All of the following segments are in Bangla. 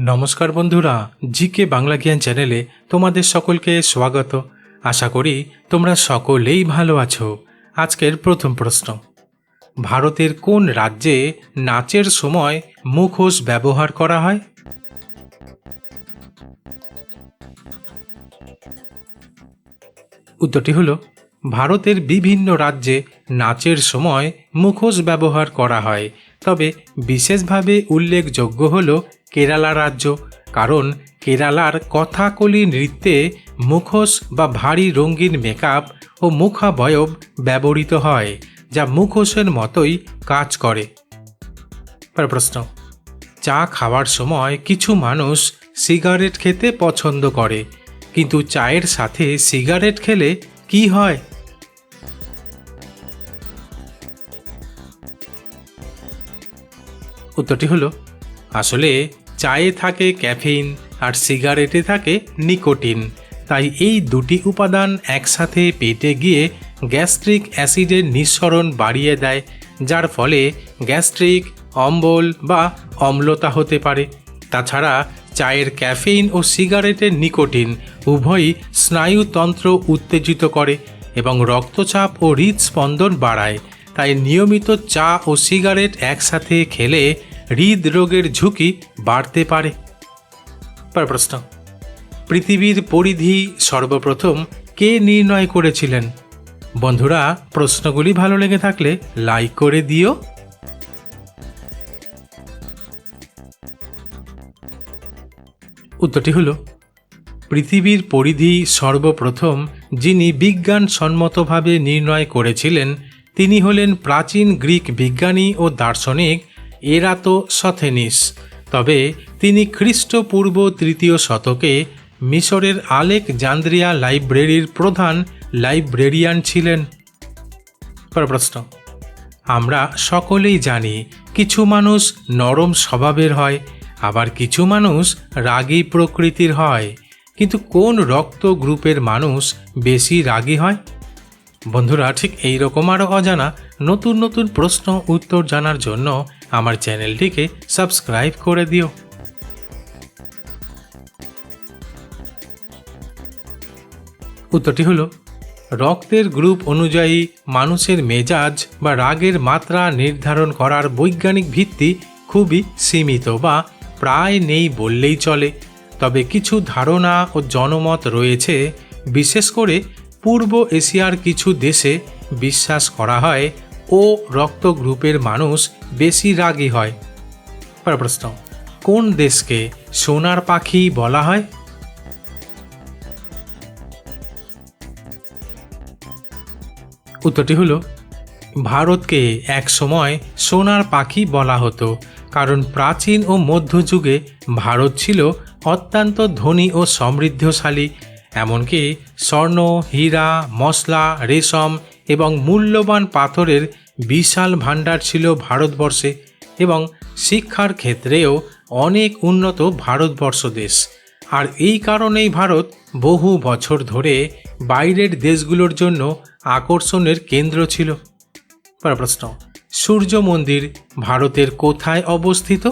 নমস্কার বন্ধুরা, জিকে বাংলা জ্ঞান চ্যানেলে তোমাদের সকলকে স্বাগত। আশা করি তোমরা সকলেই ভালো আছো। আজকের প্রথম প্রশ্ন। ভারতের কোন রাজ্যে নাচের সময় মুখোশ ব্যবহার করা হয়? উত্তরটি হলো, ভারতের বিভিন্ন রাজ্যে নাচের সময় মুখোশ ব্যবহার করা হয়। তবে বিশেষভাবে উল্লেখযোগ্য হল কেরালা রাজ্য, কারণ কেরালার কথাকলি নৃত্যে মুখোশ বা ভারী রঙিন মেকআপ ও মুখাবয়ব ব্যবহৃত হয়, যা মুখোশের মতোই কাজ করে। প্রশ্ন, চা খাওয়ার সময় কিছু মানুষ সিগারেট খেতে পছন্দ করে, কিন্তু চায়ের সাথে সিগারেট খেলে কি হয়? উত্তরটি হলো, আসলে চায়ে থাকে ক্যাফিন আর সিগারেটে থাকে নিকোটিন। তাই এই দুটি উপাদান একসাথে পেটে গিয়ে গ্যাস্ট্রিক অ্যাসিডের নিঃসরণ বাড়িয়ে দেয়, যার ফলে গ্যাস্ট্রিক, অম্বল বা অম্লতা হতে পারে। তাছাড়া চায়ের ক্যাফেইন ও সিগারেটের নিকোটিন উভয়ই স্নায়ুতন্ত্র উত্তেজিত করে এবং রক্তচাপ ও হৃদস্পন্দন বাড়ায়। তাই নিয়মিত চা ও সিগারেট একসাথে খেলে হৃদরোগের ঝুঁকি বাড়তে পারে। প্রশ্ন। পৃথিবীর পরিধি সর্বপ্রথম কে নির্ণয় করেছিলেন? বন্ধুরা, প্রশ্নগুলি ভালো লেগে থাকলে লাইক করে দিও। উত্তরটি হল, পৃথিবীর পরিধি সর্বপ্রথম যিনি বিজ্ঞানসম্মতভাবে নির্ণয় করেছিলেন, তিনি হলেন প্রাচীন গ্রিক বিজ্ঞানী ও দার্শনিক এরাতো সথেনিস। তবে তিনি খ্রিস্টপূর্ব তৃতীয় শতকে মিশরের আলেক জান্দ্রিয়া লাইব্রেরির প্রধান লাইব্রেরিয়ান ছিলেন। প্রশ্ন। আমরা সকলেই জানি কিছু মানুষ নরম স্বভাবের হয়, আবার কিছু মানুষ রাগী প্রকৃতির হয়। কিন্তু কোন রক্ত গ্রুপের মানুষ বেশি রাগী হয়? বন্ধুরা, ঠিক এই রকম আরও অজানা নতুন নতুন প্রশ্ন উত্তর জানার জন্য আমার চ্যানেলটিকে সাবস্ক্রাইব করে দিও। উত্তরটি হলো, রক্তের গ্রুপ অনুযায়ী মানুষের মেজাজ বা রাগের মাত্রা নির্ধারণ করার বৈজ্ঞানিক ভিত্তি খুবই সীমিত বা প্রায় নেই বললেই চলে। তবে কিছু ধারণা ও জনমত রয়েছে, বিশেষ করে পূর্ব এশিয়ার কিছু দেশে বিশ্বাস করা হয় ও রক্ত গ্রুপের মানুষ বেশি রাগী হয়। পরের প্রশ্ন, কোন দেশকে সোনার পাখি বলা হয়? উত্তরটি হলো, ভারতকে এক সময় সোনার পাখি বলা হতো, কারণ প্রাচীন ও মধ্যযুগে ভারত ছিল অত্যন্ত ধনী ও সমৃদ্ধশালী, এমনকি স্বর্ণ, হীরা মশলা রেশম এবং মূল্যবান পাথরের বিশাল ভাণ্ডার ছিল ভারতবর্ষে এবং শিক্ষার ক্ষেত্রেও অনেক উন্নত ভারতবর্ষ দেশ। আর এই কারণেই ভারত বহু বছর ধরে বাইরের দেশগুলোর জন্য আকর্ষণের কেন্দ্র ছিল। প্রশ্ন, সূর্য মন্দির ভারতের কোথায় অবস্থিত?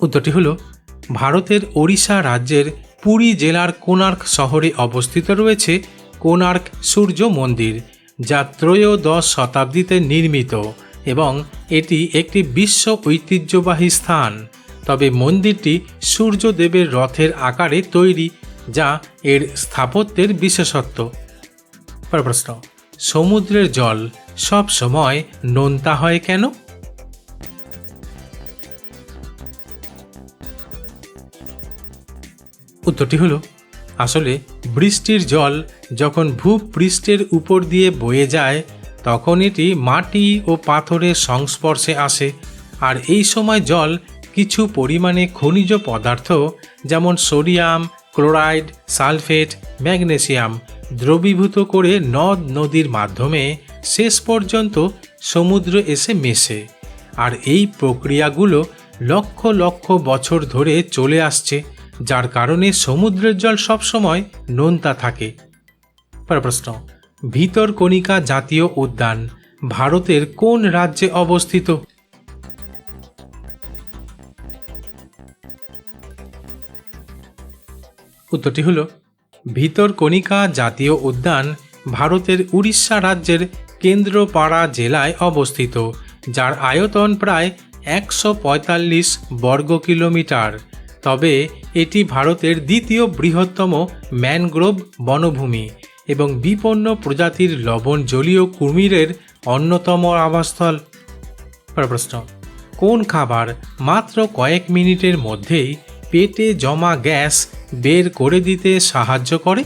উত্তরটি হল ভারতের ওড়িশা রাজ্যের পুরী জেলার কোণার্ক শহরে অবস্থিত রয়েছে কোণার্ক সূর্য মন্দির, যা ত্রয়োদশ শতাব্দীতে নির্মিত এবং এটি একটি বিশ্ব ঐতিহ্যবাহী স্থান। তবে মন্দিরটি সূর্যদেবের রথের আকারে তৈরি, যা এর স্থাপত্যের বিশেষত্ব। প্রশ্ন, সমুদ্রের জল সব সময় নোনতা হয় কেন? উত্তরটি হলো, আসলে বৃষ্টির জল যখন ভূপৃষ্ঠের উপর দিয়ে বয়ে যায়, তখন এটি মাটি ও পাথরের সংস্পর্শে আসে। আর এই সময় জল কিছু পরিমাণে খনিজ পদার্থ, যেমন সোডিয়াম, ক্লোরাইড, সালফেট, ম্যাগনেসিয়াম, দ্রবীভূত করে নদ নদীর মাধ্যমে শেষ পর্যন্ত সমুদ্র এসে মেশে। আর এই প্রক্রিয়াগুলো লক্ষ লক্ষ বছর ধরে চলে আসছে। যার কারণে সমুদ্রের জল সবসময় নোনতা থাকে। প্রশ্ন ভিতরকণিকা জাতীয় উদ্যান, ভারতের কোন রাজ্যে অবস্থিত? উত্তরটি হল ভিতরকণিকা জাতীয় উদ্যান ভারতের উড়িষ্যা রাজ্যের কেন্দ্রপাড়া জেলায় অবস্থিত, যার আয়তন প্রায় একশো পঁয়তাল্লিশ বর্গ কিলোমিটার তবে এটি ভারতের দ্বিতীয় বৃহত্তম ম্যানগ্রোভ বনভূমি এবং বিপন্ন প্রজাতির লবণ জলীয় কুমিরের অন্যতম আবাসস্থল। প্রশ্ন, কোন খাবার মাত্র কয়েক মিনিটের মধ্যেই পেটে জমা গ্যাস বের করে দিতে সাহায্য করে?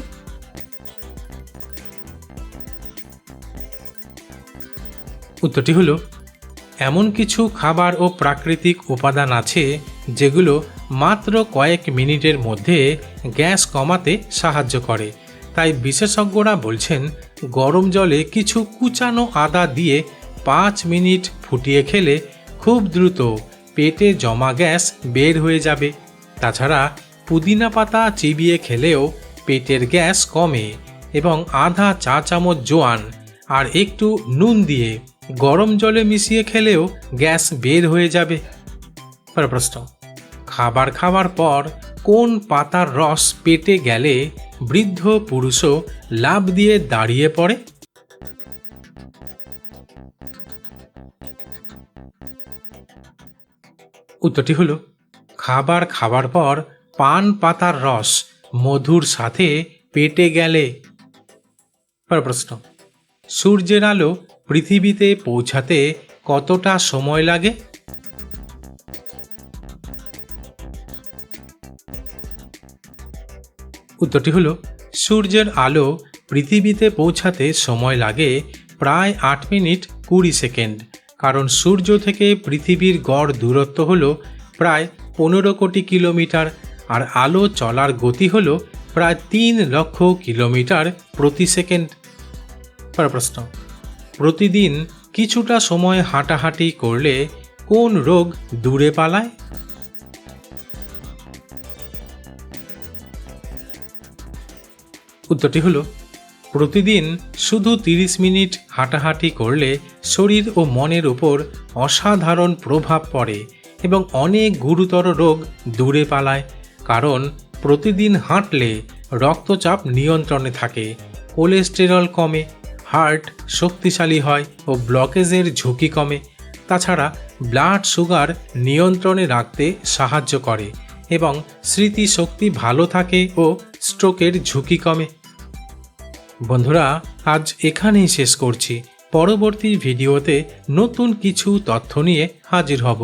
উত্তরটি হলো, এমন কিছু খাবার ও প্রাকৃতিক উপাদান আছে যেগুলো মাত্র কয়েক মিনিটের মধ্যে গ্যাস কমাতে সাহায্য করে। তাই বিশেষজ্ঞরা বলছেন, গরম জলে কিছু কুচানো আদা দিয়ে পাঁচ মিনিট ফুটিয়ে খেলে খুব দ্রুত পেটে জমা গ্যাস বের হয়ে যাবে। তাছাড়া পুদিনা পাতা চিবিয়ে খেলেও পেটের গ্যাস কমে এবং আধা চা চামচ জোয়ান আর একটু নুন দিয়ে গরম জলে মিশিয়ে খেলেও গ্যাস বের হয়ে যাবে। প্রশ্ন। খাবার খাওয়ার পর কোন পাতার রস পেটে গেলে বৃদ্ধ পুরুষও লাভ দিয়ে দাঁড়িয়ে পড়ে? উত্তরটি হল, খাবার খাওয়ার পর পান পাতার রস মধুর সাথে পেটে গেলে। প্রশ্ন, সূর্যের আলো পৃথিবীতে পৌঁছাতে কতটা সময় লাগে? উত্তরটি হলো, সূর্যের আলো পৃথিবীতে পৌঁছাতে সময় লাগে প্রায় আট মিনিট কুড়ি সেকেন্ড, কারণ সূর্য থেকে পৃথিবীর গড় দূরত্ব হল প্রায় পনেরো কোটি কিলোমিটার, আর আলো চলার গতি হল প্রায় তিন লক্ষ কিলোমিটার প্রতি সেকেন্ড। প্রশ্ন, প্রতিদিন কিছুটা সময় হাঁটাহাঁটি করলে কোন রোগ দূরে পালায়? উত্তরটি হলো, প্রতিদিন শুধু 30 মিনিট হাঁটাহাঁটি করলে শরীর ও মনের উপর অসাধারণ প্রভাব পড়ে এবং অনেক গুরুতর রোগ দূরে পালায়। কারণ প্রতিদিন হাঁটলে রক্তচাপ নিয়ন্ত্রণে থাকে, কোলেস্টেরল কমে, হার্ট শক্তিশালী হয় ও ব্লকেজের ঝুঁকি কমে। তাছাড়া ব্লাড সুগার নিয়ন্ত্রণে রাখতে সাহায্য করে এবং স্মৃতিশক্তি ভালো থাকে ও স্ট্রোকের ঝুঁকি কমে। বন্ধুরা, আজ এখানেই শেষ করছি। পরবর্তী ভিডিওতে নতুন কিছু তথ্য নিয়ে হাজির হব।